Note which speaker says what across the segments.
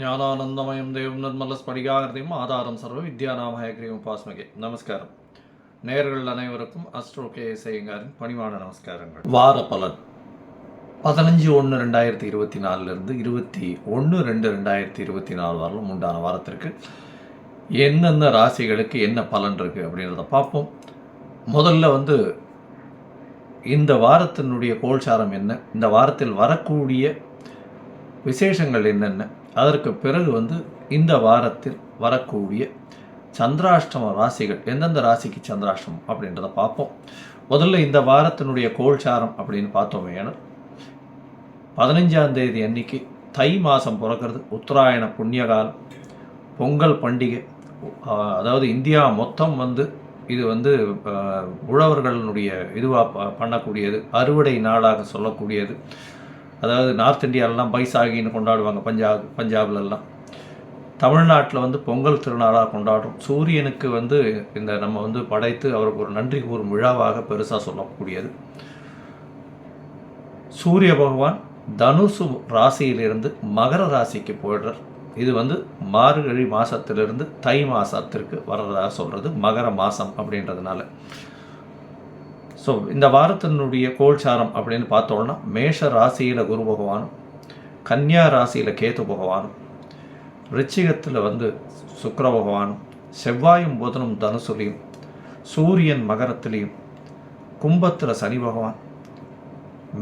Speaker 1: ஞானானந்தமயம் தேவம் நிர்மல ஸ்படிகாகிருதியும் ஆதாரம் சர்வ வித்யாநாமயக்ரியும் உபாஸ்மகே நமஸ்காரம். நேர்கள் அனைவருக்கும் அஸ்ட்ரோ கே செய்யுங்காரின் பணிவான நமஸ்காரங்கள். வார பலன். பதினஞ்சு ஒன்று ரெண்டாயிரத்தி இருபத்தி நாலுலேருந்து இருபத்தி ஒன்று ரெண்டு ரெண்டாயிரத்தி இருபத்தி நாலு வரலும் உண்டான வாரத்திற்கு எந்தெந்த ராசிகளுக்கு என்ன பலன் இருக்குது அப்படின்றத பார்ப்போம். முதல்ல வந்து இந்த வாரத்தினுடைய கோல்சாரம் என்ன? இந்த வாரத்தில் வரக்கூடிய விசேஷங்கள் என்னென்ன? அதற்கு பிறகு வந்து இந்த வாரத்தில் வரக்கூடிய சந்திராஷ்டம ராசிகள் எந்தெந்த ராசிக்கு சந்திராஷ்டமம் அப்படின்றத பார்ப்போம். முதல்ல இந்த வாரத்தினுடைய கோல்சாரம் அப்படின்னு பார்த்தோமே ஏன்னா பதினஞ்சாம் தேதி அன்னைக்கு தை மாதம் பிறக்கிறது உத்தராயண புண்ணியகாலம் பொங்கல் பண்டிகை அதாவது இந்தியா மொத்தம் வந்து இது வந்து உழவர்களுடைய இதுவாக பண்ணக்கூடியது அறுவடை நாளாக சொல்லக்கூடியது. அதாவது நார்த் இந்தியாவிலலாம் பைசாகின்னு கொண்டாடுவாங்க பஞ்சாப் பஞ்சாப்லலாம் தமிழ்நாட்டில் வந்து பொங்கல் திருநாளாக கொண்டாடுறோம். சூரியனுக்கு வந்து இந்த நம்ம வந்து படைத்து அவருக்கு ஒரு நன்றி கூறும் விழாவாக பெருசாக சொல்லக்கூடியது. சூரிய பகவான் தனுசு ராசியிலிருந்து மகர ராசிக்கு போயிடுறார். இது வந்து மார்கழி மாதத்திலிருந்து தை மாதத்திற்கு வர்றதாக சொல்கிறது மகர மாதம் அப்படின்றதுனால. ஸோ இந்த வாரத்தினுடைய கோல்சாரம் அப்படின்னு பார்த்தோம்னா மேஷ ராசியில் குரு பகவானும் கன்னியா ராசியில் கேது பகவானும் ரிச்சிகத்தில் வந்து சுக்கர பகவானும் செவ்வாயும் புதனும் தனுசுலையும் சூரியன் மகரத்துலேயும் கும்பத்தில் சனி பகவான்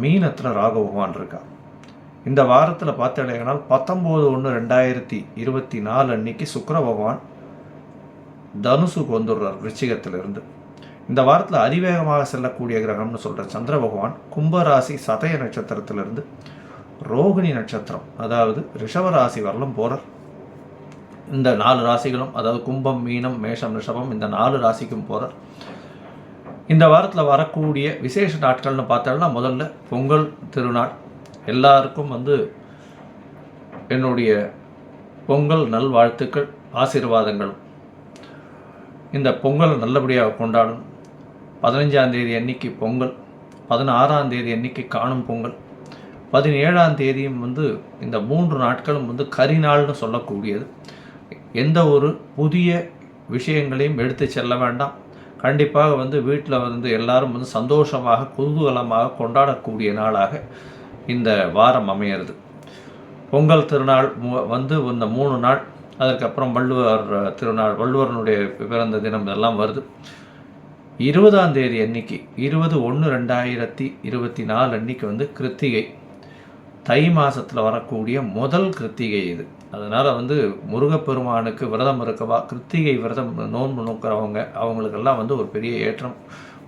Speaker 1: மீனத்தில் ராக பகவான் இருக்கா. இந்த வாரத்தில் பார்த்தீங்கன்னா பத்தொம்போது ஒன்று ரெண்டாயிரத்தி இருபத்தி நாலு அன்னைக்கு சுக்கர பகவான் தனுசுக்கு வந்துடுறார் ரிச்சிகத்திலிருந்து. இந்த வாரத்தில் அதிவேகமாக செல்லக்கூடிய கிரகம்னு சொல்கிற சந்திர பகவான் கும்பராசி சதய நட்சத்திரத்திலிருந்து ரோகிணி நட்சத்திரம் அதாவது ரிஷவராசி வரலும் போகிறார் இந்த நாலு ராசிகளும் அதாவது கும்பம் மீனம் மேஷம் ரிஷபம் இந்த நாலு ராசிக்கும் போகிறார் இந்த வாரத்தில் வரக்கூடிய விசேஷ நாட்கள்னு பார்த்தோம்னா முதல்ல பொங்கல் திருநாள். எல்லாருக்கும் வந்து என்னுடைய பொங்கல் நல்வாழ்த்துக்கள் ஆசீர்வாதங்களும் இந்த பொங்கல் நல்லபடியாக கொண்டாடணும். பதினஞ்சாம் தேதி அன்னைக்கு பொங்கல் பதினாறாம் தேதி அன்னைக்கு காணும் பொங்கல் பதினேழாம் தேதியும் வந்து இந்த மூன்று நாட்களும் வந்து கரிநாள்னு சொல்லக்கூடியது. எந்த ஒரு புதிய விஷயங்களையும் எடுத்து செல்ல வேண்டாம். கண்டிப்பாக வந்து வீட்டில் வந்து எல்லாரும் வந்து சந்தோஷமாக குதூகலமாக கொண்டாடக்கூடிய நாளாக இந்த வாரம் அமையிறது. பொங்கல் திருநாள் மு- வந்து இந்த மூணு நாள் அதற்கப்புறம் வள்ளுவர் திருநாள் வள்ளுவரனுடைய பிறந்த தினம் இதெல்லாம் வருது. இருபதாம் தேதி அன்னைக்கு இருபது ஒன்று ரெண்டாயிரத்தி இருபத்தி நாலு அன்னைக்கு வந்து கிருத்திகை. தை மாதத்தில் வரக்கூடிய முதல் கிருத்திகை இது. அதனால் வந்து முருகப்பெருமானுக்கு விரதம் இருக்கவா கிருத்திகை விரதம் நோன்பு நோக்கிறவங்க அவங்களுக்கெல்லாம் வந்து ஒரு பெரிய ஏற்றம்.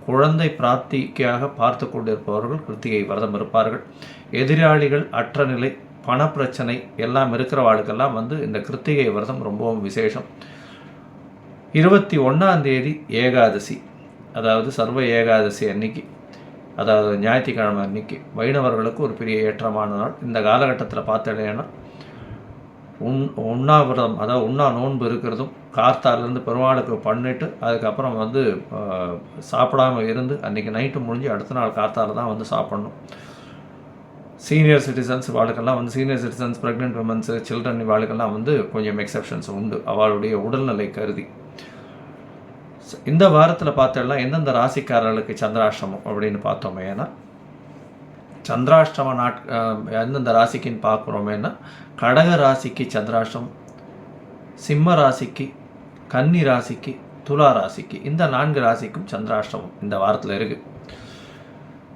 Speaker 1: குழந்தை பிராப்திக்காக பார்த்து கொண்டிருப்பவர்கள் கிருத்திகை விரதம் இருப்பார்கள். எதிராளிகள் அற்ற நிலை பணப்பிரச்சனை எல்லாம் இருக்கிறவாளுக்கெல்லாம் வந்து இந்த கிருத்திகை விரதம் ரொம்பவும் விசேஷம். இருபத்தி ஒன்றாம் தேதி ஏகாதசி. அதாவது சர்வ ஏகாதசி அன்னைக்கு அதாவது ஞாயிற்றுக்கிழமை அன்னைக்கு வைணவர்களுக்கு ஒரு பெரிய ஏற்றமான நாள். இந்த காலகட்டத்தில் பார்த்தீங்கன்னா உண் உண்ணாவிரதம் அதாவது உண்ணா நோன்பு இருக்கிறதும் கார்த்தாலேருந்து பெருமாளுக்கு பண்ணிட்டு அதுக்கப்புறம் வந்து சாப்பிடாமல் சாப்பிடாம இருந்து அன்றைக்கி நைட்டு முடிஞ்சு அடுத்த நாள் கார்த்தால தான் வந்து சாப்பிடணும். சீனியர் சிட்டிசன்ஸ் வாழ்க்கெல்லாம் வந்து senior citizens pregnant women's children வாழ்க்கெல்லாம் வந்து கொஞ்சம் எக்ஸப்ஷன்ஸ் உண்டு. அவளுடைய உடல்நிலை கருதி. இந்த வாரத்தில் பார்த்தோம்னா எந்தெந்த ராசிக்காரர்களுக்கு சந்திராஷ்டமம் அப்படின்னு பார்த்தோமே ஏன்னா சந்திராஷ்டம நாட் எந்தெந்த ராசிக்குன்னு பார்க்குறோமேன்னா கடக ராசிக்கு சந்திராஷ்டமம் சிம்ம ராசிக்கு கன்னி ராசிக்கு துலா ராசிக்கு இந்த நான்கு ராசிக்கும் சந்திராஷ்டமம் இந்த வாரத்தில் இருக்குது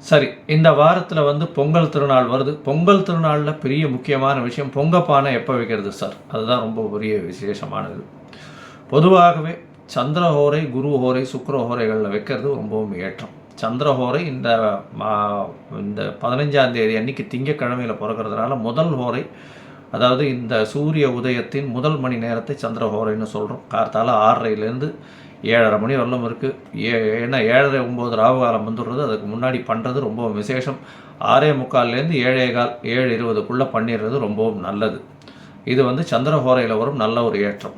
Speaker 1: சரி இந்த வாரத்தில் வந்து பொங்கல் திருநாள் வருது. பொங்கல் திருநாளில் பெரிய முக்கியமான விஷயம் பொங்கப்பானை எப்போ வைக்கிறது சார்? அதுதான் ரொம்ப பெரிய விசேஷமானது. பொதுவாகவே சந்திர ஹோரை குரு ஹோரை சுக்கர ஹோரைகளில் வைக்கிறது ரொம்பவும் ஏற்றம். சந்திரஹோரை இந்த மா இந்த பதினஞ்சாம் தேதி அன்னைக்கு திங்கக்கிழமையில் பிறக்கிறதுனால முதல் ஹோரை அதாவது இந்த சூரிய உதயத்தின் முதல் மணி நேரத்தை சந்திரஹோரைன்னு சொல்கிறோம் கார்த்தால ஆறரைலேருந்து ஏழரை மணி வரலும் இருக்குது ஏ ஏன்னா ஏழரை ஒம்பது ராவு காலம் வந்துடுறது அதுக்கு முன்னாடி பண்ணுறது ரொம்பவும் விசேஷம். ஆறே முக்கால்லேருந்து ஏழே கால் ஏழு இருபதுக்குள்ளே பண்ணிடுறது ரொம்பவும் நல்லது. இது வந்து சந்திரஹோரையில் வரும் நல்ல ஒரு ஏற்றம்.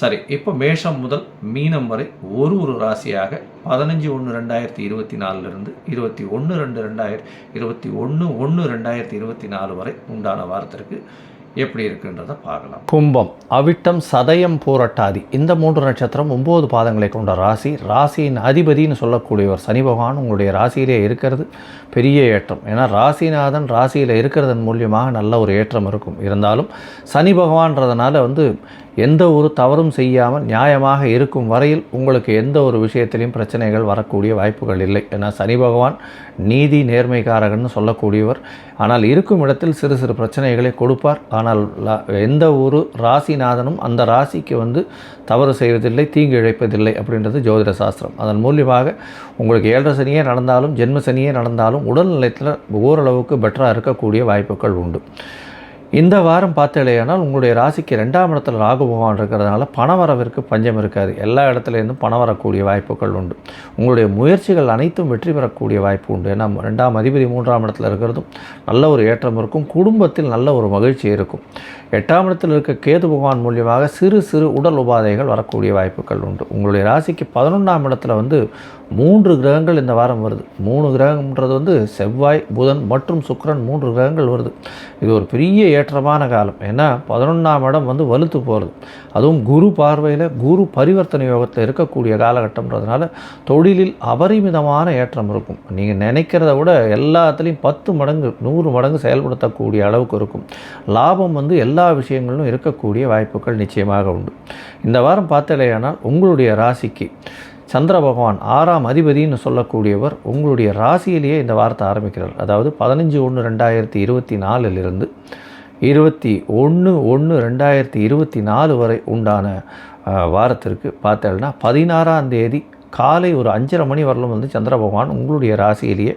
Speaker 1: சரி இப்போ மேஷம் முதல் மீனம் வரை ஒரு ஒரு ராசியாக பதினஞ்சு ஒன்று ரெண்டாயிரத்தி இருபத்தி நாலுலேருந்து இருபத்தி ஒன்று ரெண்டு ரெண்டாயிரத்தி இருபத்தி ஒன்று ஒன்று ரெண்டாயிரத்தி இருபத்தி நாலு வரை உண்டான வாரத்திற்கு எப்படி இருக்குன்றதை பார்க்கலாம்.
Speaker 2: கும்பம் அவிட்டம் சதயம் போராட்டாதி. இந்த மூன்று நட்சத்திரம் ஒம்பது பாதங்களை கொண்ட ராசி. ராசியின் அதிபதின்னு சொல்லக்கூடியவர் சனி பகவான் உங்களுடைய ராசியிலே இருக்கிறது பெரிய ஏற்றம். ஏன்னா ராசிநாதன் ராசியில் இருக்கிறதன் மூலியமாக நல்ல ஒரு ஏற்றம் இருக்கும். இருந்தாலும் சனி பகவான்றதுனால வந்து எந்த ஒரு தவறும் செய்யாமல் நியாயமாக இருக்கும் வரையில் உங்களுக்கு எந்த ஒரு விஷயத்திலையும் பிரச்சனைகள் வரக்கூடிய வாய்ப்புகள் இல்லை. ஏன்னா சனி பகவான் நீதி நேர்மைக்காரகன்னு சொல்லக்கூடியவர். ஆனால் இருக்கும் இடத்தில் சிறு சிறு பிரச்சனைகளை கொடுப்பார். ஆனால் எந்த ஒரு ராசிநாதனும் அந்த ராசிக்கு வந்து தவறு செய்வதில்லை தீங்கு இழைப்பதில்லை அப்படின்றது ஜோதிட சாஸ்திரம். அதன் மூலியமாக உங்களுக்கு ஏழரை சனியே நடந்தாலும் ஜென்ம சனியே நடந்தாலும் உடல் நிலையத்தில் ஓரளவுக்கு பெட்டராக இருக்கக்கூடிய வாய்ப்புகள் உண்டு. இந்த வாரம் பார்த்தலையானால் உங்களுடைய ராசிக்கு ரெண்டாம் இடத்துல ராகு பகவான் இருக்கிறதுனால பணவரவிற்கு பஞ்சம் இருக்காது. எல்லா இடத்துலேருந்தும் பணம் வரக்கூடிய வாய்ப்புகள் உண்டு. உங்களுடைய முயற்சிகள் அனைத்தும் வெற்றி பெறக்கூடிய வாய்ப்பு உண்டு. ஏன்னா ரெண்டாம் அதிபதி மூன்றாம் இடத்துல இருக்கிறதும் நல்ல ஒரு ஏற்றம் இருக்கும். குடும்பத்தில் நல்ல ஒரு மகிழ்ச்சி இருக்கும். எட்டாம் இடத்தில் இருக்க கேது பகவான் மூலியமாக சிறு சிறு உடல் உபாதைகள் வரக்கூடிய வாய்ப்புகள் உண்டு. உங்களுடைய ராசிக்கு பதினொன்றாம் இடத்துல வந்து மூன்று கிரகங்கள் இந்த வாரம் வருது. மூணு கிரகம்ன்றது வந்து செவ்வாய் புதன் மற்றும் சுக்கரன் மூன்று கிரகங்கள் வருது. இது ஒரு பெரிய ஏற்றமான காலம். ஏன்னா பதினொன்றாம் இடம் வந்து வலுத்து போகிறது அதுவும் குரு பார்வையில் குரு பரிவர்த்தனை யோகத்தில் இருக்கக்கூடிய காலகட்டம்ன்றதுனால தொழிலில் அபரிமிதமான ஏற்றம் இருக்கும். நீங்கள் நினைக்கிறத விட எல்லாத்துலேயும் பத்து மடங்கு நூறு மடங்கு செயல்படுத்தக்கூடிய அளவுக்கு இருக்கும். லாபம் வந்து எல்லா விஷயங்களிலும் இருக்கக்கூடிய வாய்ப்புகள் நிச்சயமாக உண்டு. இந்த வாரம் பார்த்தலையானால் உங்களுடைய ராசிக்கு சந்திர பகவான் ஆறாம் அதிபதின்னு சொல்லக்கூடியவர் உங்களுடைய ராசியிலேயே இந்த வாரத்தை ஆரம்பிக்கிறார். அதாவது பதினஞ்சு ஒன்று ரெண்டாயிரத்தி இருபத்தி நாலுலேருந்து இருபத்தி ஒன்று ஒன்று ரெண்டாயிரத்தி இருபத்தி நாலு வரை உண்டான வாரத்திற்கு பார்த்தேன்னா பதினாறாம் தேதி காலை ஒரு அஞ்சரை மணி வரலும் வந்து சந்திர பகவான் உங்களுடைய ராசியிலேயே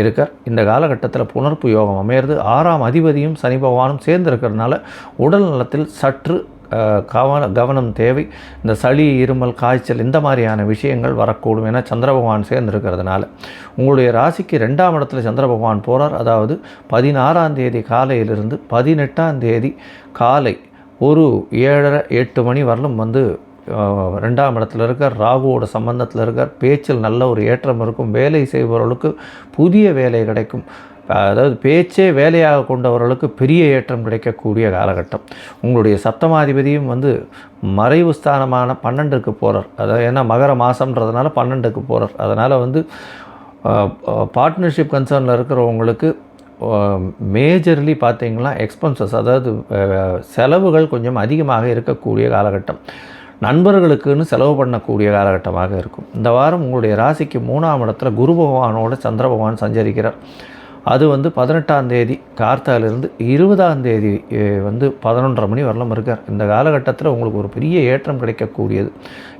Speaker 2: இருக்கார். இந்த காலகட்டத்தில் புணர்ப்பு யோகம் அமையிறது ஆறாம் அதிபதியும் சனி பகவானும் சேர்ந்து இருக்கிறதுனால உடல் நலத்தில் சற்று கவன கவனம் தேவை. இந்த சளி இருமல் காய்ச்சல் இந்த மாதிரியான விஷயங்கள் வரக்கூடும். ஏன்னா சந்திர பகவான் சேர்ந்து இருக்கிறதுனால உங்களுடைய ராசிக்கு ரெண்டாம் இடத்துல சந்திர பகவான் போகிறார் அதாவது பதினாறாம் தேதி காலையிலிருந்து பதினெட்டாம் தேதி காலை ஒரு ஏழரை எட்டு மணி வரலும் வந்து ரெண்டாம் இடத்துல இருக்கார். ராகுவோட சம்பந்தத்தில் இருக்கார். பேச்சில் நல்ல ஒரு ஏற்றம் இருக்கும். வேலை செய்பவர்களுக்கு புதிய வேலை கிடைக்கும். அதாவது பேச்சே வேலையாக கொண்டவர்களுக்கு பெரிய ஏற்றம் கிடைக்கக்கூடிய காலகட்டம். உங்களுடைய சப்தமாதிபதியும் வந்து மறைவு ஸ்தானமான பன்னெண்டுக்கு போகிறார் அதாவது ஏன்னா மகர மாதம்ன்றதுனால பன்னெண்டுக்கு போகிறார் அதனால் வந்து பார்ட்னர்ஷிப் கன்சர்னில் இருக்கிறவங்களுக்கு மேஜர்லி பார்த்தீங்கன்னா எக்ஸ்பென்சஸ் அதாவது செலவுகள் கொஞ்சம் அதிகமாக இருக்கக்கூடிய காலகட்டம். நண்பர்களுக்குன்னு செலவு பண்ணக்கூடிய காலகட்டமாக இருக்கும். இந்த வாரம் உங்களுடைய ராசிக்கு மூணாம் இடத்துல குரு பகவானோட சந்திர பகவான் சஞ்சரிக்கிறார். அது வந்து பதினெட்டாம் தேதி கார்த்தாலிருந்து இருபதாம் தேதி வந்து பதினொன்றரை மணி வரலாம் இருக்கார். இந்த காலகட்டத்தில் உங்களுக்கு ஒரு பெரிய ஏற்றம் கிடைக்கக்கூடியது.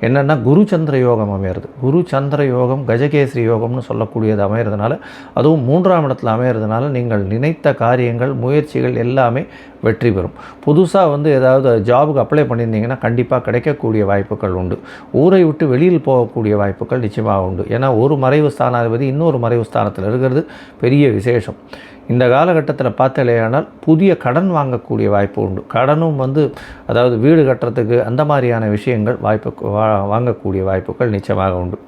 Speaker 2: என்னென்னா குரு சந்திர யோகம் அமையிறது. குரு சந்திர யோகம் கஜகேசரி யோகம்னு சொல்லக்கூடியது அமையிறதுனால அதுவும் மூன்றாம் இடத்துல அமையிறதுனால நீங்கள் நினைத்த காரியங்கள் முயற்சிகள் எல்லாமே வெற்றி பெறும். புதுசாக வந்து ஏதாவது ஜாபுக்கு அப்ளை பண்ணியிருந்தீங்கன்னா கண்டிப்பாக கிடைக்கக்கூடிய வாய்ப்புகள் உண்டு. ஊரை விட்டு வெளியில் போகக்கூடிய வாய்ப்புகள் நிச்சயமாக உண்டு. ஏன்னா ஒரு மறைவு ஸ்தானாதிபதி இன்னொரு மறைவு ஸ்தானத்தில் இருக்கிறது பெரிய விசேஷம். இந்த காலகட்டத்தில் பார்த்தலையானால் புதிய கடன் வாங்கக்கூடிய வாய்ப்பு உண்டு. கடனும் வந்து அதாவது வீடு கட்டுறதுக்கு அந்த மாதிரியான விஷயங்கள் வாய்ப்பு வா வாங்கக்கூடிய வாய்ப்புகள் நிச்சயமாக உண்டு.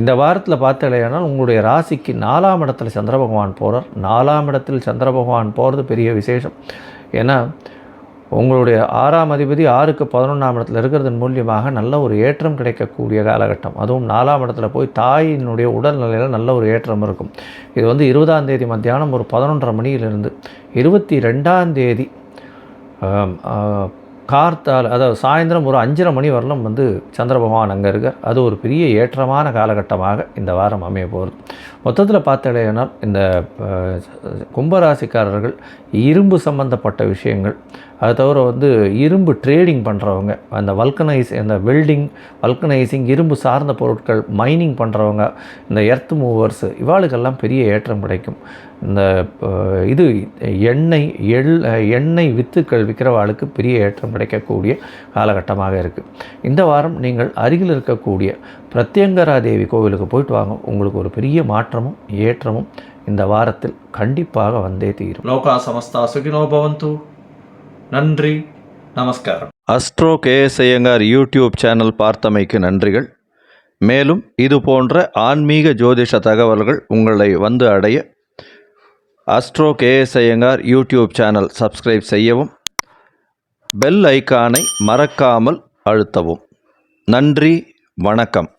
Speaker 2: இந்த வாரத்தில் பார்த்தலையானால் உங்களுடைய ராசிக்கு நாலாம் இடத்துல சந்திர பகவான் போகிறார் நாலாம் இடத்தில் சந்திர பகவான் போகிறது பெரிய விசேஷம். ஏன்னா உங்களுடைய ஆறாம் அதிபதி ஆறுக்கு பதினொன்றாம் இடத்துல இருக்கிறதன் மூலியமாக நல்ல ஒரு ஏற்றம் கிடைக்கக்கூடிய காலகட்டம். அதுவும் நாலாம் இடத்துல போய் தாயினுடைய உடல்நிலையில் நல்ல ஒரு ஏற்றம் இருக்கும். இது வந்து இருபதாம் தேதி மத்தியானம் ஒரு பதினொன்றரை மணியிலிருந்து இருபத்தி ரெண்டாம் தேதி கார்த்தால் அதாவது சாயந்தரம் ஒரு அஞ்சரை மணி வரலும் வந்து சந்திர பகவான் அங்கே இருக்க அது ஒரு பெரிய ஏற்றமான காலகட்டமாக இந்த வாரம் அமைய போகிறது மொத்தத்தில் பார்த்தடையினால் இந்த கும்பராசிக்காரர்கள் இரும்பு சம்பந்தப்பட்ட விஷயங்கள் அது தவிர வந்து இரும்பு ட்ரேடிங் பண்ணுறவங்க அந்த வல்கனைஸ் இந்த வெல்டிங் வல்கனைசிங் இரும்பு சார்ந்த பொருட்கள் மைனிங் பண்ணுறவங்க இந்த எர்த் மூவர்ஸ் இவாளுக்கெல்லாம் பெரிய ஏற்றம் கிடைக்கும். இந்த இது எண்ணெய் எள் எண்ணெய் வித்துக்கள் விற்கிறவாளுக்கு பெரிய ஏற்றம் கிடைக்கக்கூடிய காலகட்டமாக இருக்குது இந்த வாரம் நீங்கள் அருகில் இருக்கக்கூடிய பிரத்யங்கரா தேவி கோவிலுக்கு போயிட்டு வாங்க. உங்களுக்கு ஒரு பெரிய மாற்றமும் ஏற்றமும் இந்த வாரத்தில் கண்டிப்பாக வந்தே தீரும்.
Speaker 1: லோகா சமஸ்தா சுகினோ பவந்து. நன்றி நமஸ்காரம்.
Speaker 2: Astro KS Iyengar YouTube channel பார்த்தமைக்கு நன்றிகள். மேலும் இது போன்ற ஆன்மீக ஜோதிஷ தகவல்கள் உங்களை வந்து அடைய astro KS Iyengar YouTube channel subscribe செய்யவும் பெல் ஐகானை மறக்காமல் அழுத்தவும். நன்றி வணக்கம்.